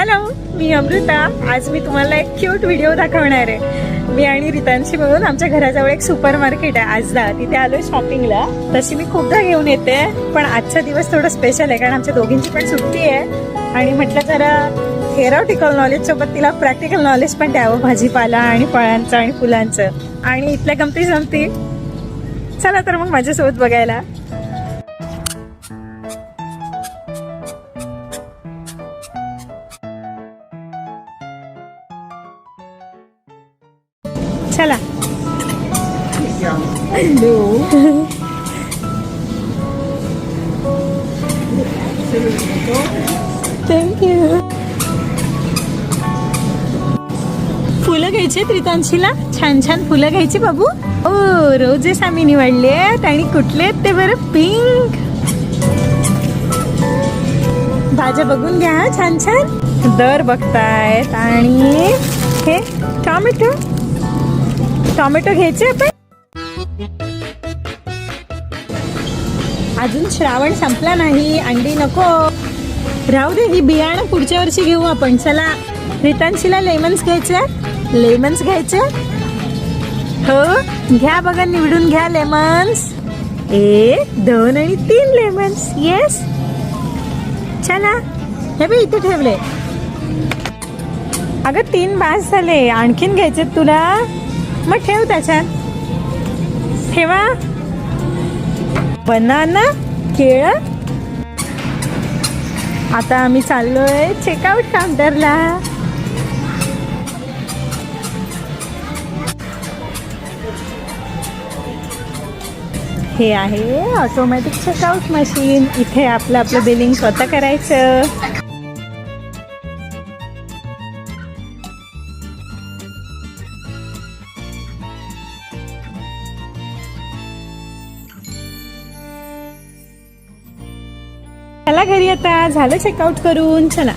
Hello मी अमृता. आज मी तुम्हाला एक क्यूट व्हिडिओ दाखवणार आहे. मी आणि रितांशी मिळून आमच्या घराजवळ एक सुपर मार्केट आहे आजदा. तिथे आलोय शॉपिंगला तशी मी खूपदा घेऊन येते पण आजचा दिवस थोडा स्पेशल आहे कारण आमच्या दोघींची पण सुट्टी आहे. आणि म्हटलं जरा थेरॉटिकल नॉलेज सोबत तिला प्रॅक्टिकल नॉलेज पण द्यावं भाजीपाला आणि फळांचं आणि फुलांचं. आणि इथल्या गमती जमती चला तर मग माझ्यासोबत बघायला. चला. थँक्यू फुलं घ्यायची त्रितांशीला छान छान फुलं घ्यायची बाबू. ओ रोजेस आम्ही निवडले आहेत आणि कुठले आहेत ते बरं? पिंक भाज्या बघून घ्या छान छान. दर बघतायत आणि हे टॉमॅटो. टॉमॅटो घ्यायचे आपण? अजून श्रावण संपला नाही अंडी नको. राहू दे ही बियाणं पुढच्या वर्षी घेऊ आपण. चला रितांशीला लेमन्स घ्यायचे? लेमन्स घ्यायचे? हो? घ्या बघा निवडून घ्या लेमन्स एक दोन आणि तीन लेमन्स येस चला हे बी इथे ठेवले. अगं तीन बास झाले. आणखीन घ्यायचे तुला? मग ठेव त्याच्यात. ठेवा. बनाना केळ. आता आम्ही चाललोय चेकआउट काउंटरला हे आहे ऑटोमॅटिक चेकआउट मशीन इथे आपलं आपलं बिलिंग स्वतः करायचं. चला घरी आता. झालं चेकआउट करून. चला.